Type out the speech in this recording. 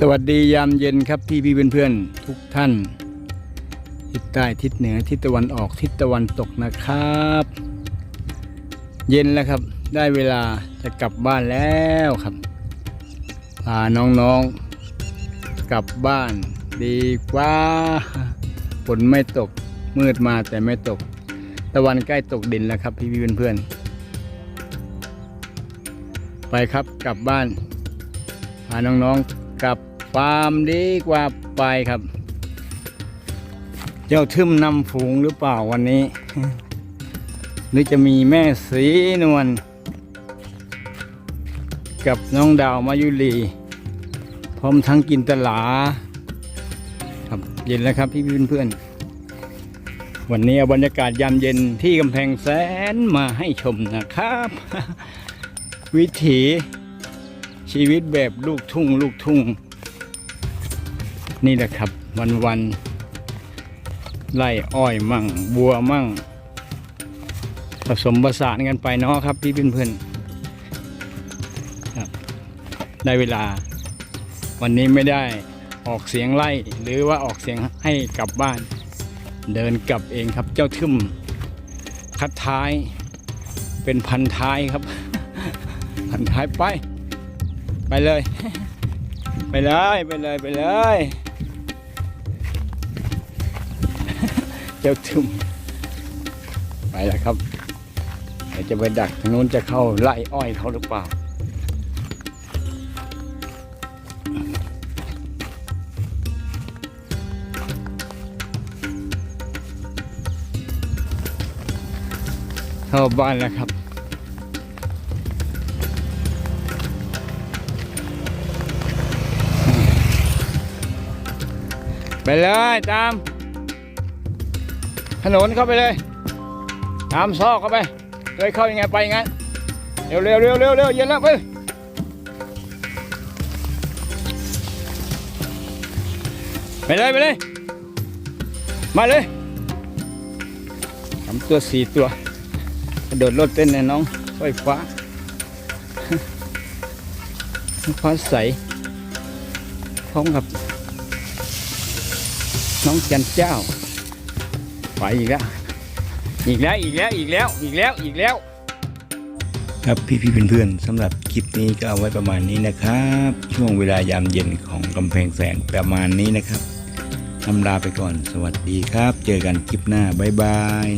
สวัสดียามเย็นครับพี่พี่เพื่อนๆทุกท่าน ทิศใต้ทิศเหนือทิศตะวันออกทิศตะวันตกนะครับ เย็นแล้วครับ ได้เวลาจะกลับบ้านแล้วครับพาน้องๆ กลับบ้านดีกว่าฝนไม่ตกมืดมาแต่ไม่ตก ตะวันใกล้ตกดินแล้วครับ พี่พี่เพื่อนๆไปครับกลับบ้านพาน้องๆ กับฟาร์มดีกว่าไปครับ เจ้าทึมนำฝูงหรือเปล่าวันนี้ หรือจะมีแม่สีนวลกับน้องดาวมายุรีพร้อมทั้งกินตลา ครับเย็นแล้วครับพี่เพื่อนๆวันนี้เอาบรรยากาศยามเย็นที่กำแพงแสนมาให้ชมนะครับ วิถี ชีวิตแบบลูกทุ่ง ลูกทุ่ง นี่แหละครับ วันวันไล่อ้อยมั่ง บัวมั่ง ผสมผสานกันไปเนาะครับพี่เพื่อนๆครับได้เวลา วันนี้ไม่ได้ออกเสียงไล่หรือว่าออกเสียงให้กลับบ้าน เดินกลับเองครับเจ้าทึมคัดท้ายเป็นพันท้ายครับ พันท้ายไป ไปเลย ไปเลยไปเลยไปเลยเจ้าทึมไปแล้วครับเดี๋ยวจะไปดักทางนู้นจะเข้าไล่อ้อยเขาหรือเปล่าเข้าบ้านแล้วครับ ไปเลยตาม ถนนเข้าไปเลย ตามซอกเข้าไปเลยเข้ายังไงไปงั้นเร็วเร็วเร็วเร็วเร็วเย็นแล้วไปไปเลยไปเลย มาเลยสามตัวสี่ตัวกระโดดรถเต้นเลยน้องไฟฟ้าฟ้าใสพร้อมกับ น้องจันเจ้า ไปอีกแล้ว อีกแล้วอีกแล้วอีกแล้วอีกแล้วอีกแล้ว ครับพี่พี่เพื่อนๆสำหรับคลิปนี้ก็เอาไว้ประมาณนี้นะครับ ช่วงเวลายามเย็นของกำแพงแสนประมาณนี้นะครับทำลาไปก่อนสวัสดีครับ เจอกันคลิปหน้าบ๊ายบาย